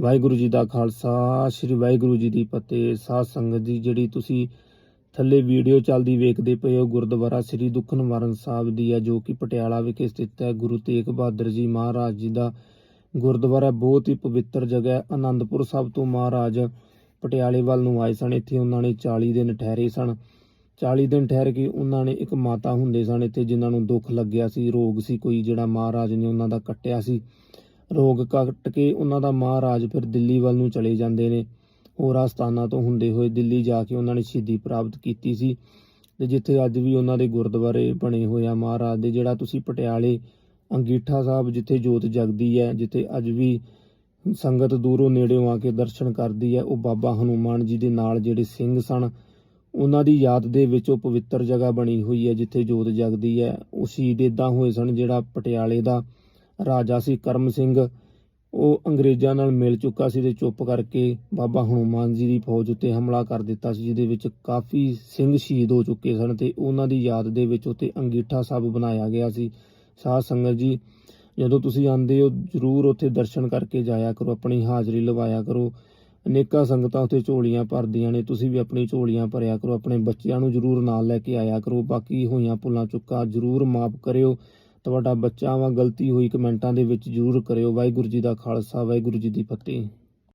ਵਾਹਿਗੁਰੂ ਜੀ ਦਾ ਖਾਲਸਾ, ਸ੍ਰੀ ਵਾਹਿਗੁਰੂ ਜੀ ਦੀ ਫਤਿਹ। ਸਾਧ ਸੰਗਤ ਦੀ ਜਿਹੜੀ ਤੁਸੀਂ ਥੱਲੇ ਵੀਡੀਓ ਚੱਲਦੀ ਵੇਖਦੇ ਪਏ ਹੋ, ਗੁਰਦੁਆਰਾ ਸ੍ਰੀ ਦੁੱਖ ਨਿਵਾਰਨ ਸਾਹਿਬ ਦੀ ਹੈ ਜੋ ਕਿ ਪਟਿਆਲਾ ਵਿਖੇ ਸਥਿਤ ਹੈ। ਗੁਰੂ ਤੇਗ ਬਹਾਦਰ ਜੀ ਮਹਾਰਾਜ ਜੀ ਦਾ ਗੁਰਦੁਆਰਾ ਬਹੁਤ ਹੀ ਪਵਿੱਤਰ ਜਗ੍ਹਾ ਹੈ। ਆਨੰਦਪੁਰ ਸਾਹਿਬ ਤੋਂ ਮਹਾਰਾਜ ਪਟਿਆਲੇ ਵੱਲ ਨੂੰ ਆਏ ਸਨ। ਇੱਥੇ ਉਹਨਾਂ ਨੇ 40 ਦਿਨ ਠਹਿਰੇ ਸਨ। 40 ਦਿਨ ਠਹਿਰ ਕੇ ਉਹਨਾਂ ਨੇ ਇੱਕ ਮਾਤਾ ਹੁੰਦੇ ਸਨ ਇੱਥੇ, ਜਿਨ੍ਹਾਂ ਨੂੰ ਦੁੱਖ ਲੱਗਿਆ ਸੀ, ਰੋਗ ਸੀ ਕੋਈ, ਜਿਹੜਾ ਮਹਾਰਾਜ ਨੇ ਉਹਨਾਂ ਦਾ ਕੱਟਿਆ ਸੀ। ਰੋਗ ਕੱਟ ਕੇ ਉਹਨਾਂ ਦਾ ਮਹਾਰਾਜ ਫਿਰ ਦਿੱਲੀ ਵੱਲ ਨੂੰ ਚਲੇ ਜਾਂਦੇ ਨੇ। ਹੋਰਾਂ ਸਥਾਨਾਂ ਤੋਂ ਹੁੰਦੇ ਹੋਏ ਦਿੱਲੀ ਜਾ ਕੇ ਉਹਨਾਂ ਨੇ ਸ਼ਹੀਦੀ ਪ੍ਰਾਪਤ ਕੀਤੀ ਸੀ ਤੇ ਜਿੱਥੇ ਅੱਜ ਵੀ ਉਹਨਾਂ ਦੇ ਗੁਰਦੁਆਰੇ ਬਣੇ ਹੋਏ ਆ ਮਹਾਰਾਜ ਦੇ, ਜਿਹੜਾ ਤੁਸੀਂ ਪਟਿਆਲੇ ਅੰਗੀਠਾ ਸਾਹਿਬ ਜਿੱਥੇ ਜੋਤ ਜਗਦੀ ਹੈ, ਜਿੱਥੇ ਅੱਜ ਵੀ ਸੰਗਤ ਦੂਰੋਂ ਨੇੜਿਓਂ ਆ ਕੇ ਦਰਸ਼ਨ ਕਰਦੀ ਹੈ, ਉਹ ਬਾਬਾ ਹਨੂਮਾਨ ਜੀ ਦੇ ਨਾਲ ਜਿਹੜੇ ਸਿੰਘ ਸਨ, ਉਹਨਾਂ ਦੀ ਯਾਦ ਦੇ ਵਿੱਚ ਉਹ ਪਵਿੱਤਰ ਜਗ੍ਹਾ ਬਣੀ ਹੋਈ ਹੈ ਜਿੱਥੇ ਜੋਤ ਜਗਦੀ ਹੈ। ਉਹ ਸ਼ਹੀਦ ਇਦਾਂ ਹੋਏ ਸਨ ਜਿਹੜਾ ਪਟਿਆਲੇ ਦਾ ਰਾਜਾ ਸੀ ਕਰਮ ਸਿੰਘ। ਉਹ ਅੰਗਰੇਜ਼ਾਂ ਨਾਲ ਮਿਲ ਚੁੱਕਾ ਸੀ ਤੇ ਚੁੱਪ ਕਰਕੇ ਬਾਬਾ ਹਨੂਮਾਨ ਜੀ ਦੀ ਫੌਜ ਉੱਤੇ ਹਮਲਾ ਕਰ ਦਿੱਤਾ ਸੀ, ਜਿਹਦੇ ਵਿੱਚ ਕਾਫੀ ਸਿੰਘ ਸ਼ਹੀਦ ਹੋ ਚੁੱਕੇ ਸਨ ਤੇ ਉਹਨਾਂ ਦੀ ਯਾਦ ਦੇ ਵਿੱਚ ਉੱਤੇ ਅੰਗੀਠਾ ਸਾਹਿਬ ਬਣਾਇਆ ਗਿਆ ਸੀ। ਸਾਧ ਸੰਗਤ ਜੀ, ਜਦੋਂ ਤੁਸੀਂ ਆਉਂਦੇ ਹੋ, ਜਰੂਰ ਉੱਥੇ ਦਰਸ਼ਨ ਕਰਕੇ ਜਾਇਆ ਕਰੋ, ਆਪਣੀ ਹਾਜ਼ਰੀ ਲਵਾਇਆ ਕਰੋ। ਅਨੇਕਾਂ ਸੰਗਤਾਂ ਉੱਥੇ ਝੋਲੀਆਂ ਭਰਦੀਆਂ ਨੇ, ਤੁਸੀਂ ਵੀ ਆਪਣੀ ਝੋਲੀਆਂ ਭਰਿਆ ਕਰੋ, ਆਪਣੇ ਬੱਚਿਆਂ ਨੂੰ ਜਰੂਰ ਨਾਲ ਲੈ ਕੇ ਆਇਆ ਕਰੋ, ਬਾਕੀ ਹੋਈਆਂ ਭੁੱਲਾਂ ਚੁੱਕਾ ਜਰੂਰ ਮਾਫ ਕਰਿਓ। ਤੁਹਾਡਾ ਬੱਚਾ ਵਾ ਗਲਤੀ ਹੋਈ ਕਮੈਂਟਾਂ ਦੇ ਵਿੱਚ ਜਰੂਰ ਕਰਿਓ। ਵਾਹਿਗੁਰੂ ਜੀ ਦਾ ਖਾਲਸਾ, ਵਾਹਿਗੁਰੂ ਜੀ ਦੀ ਫਤਿਹ।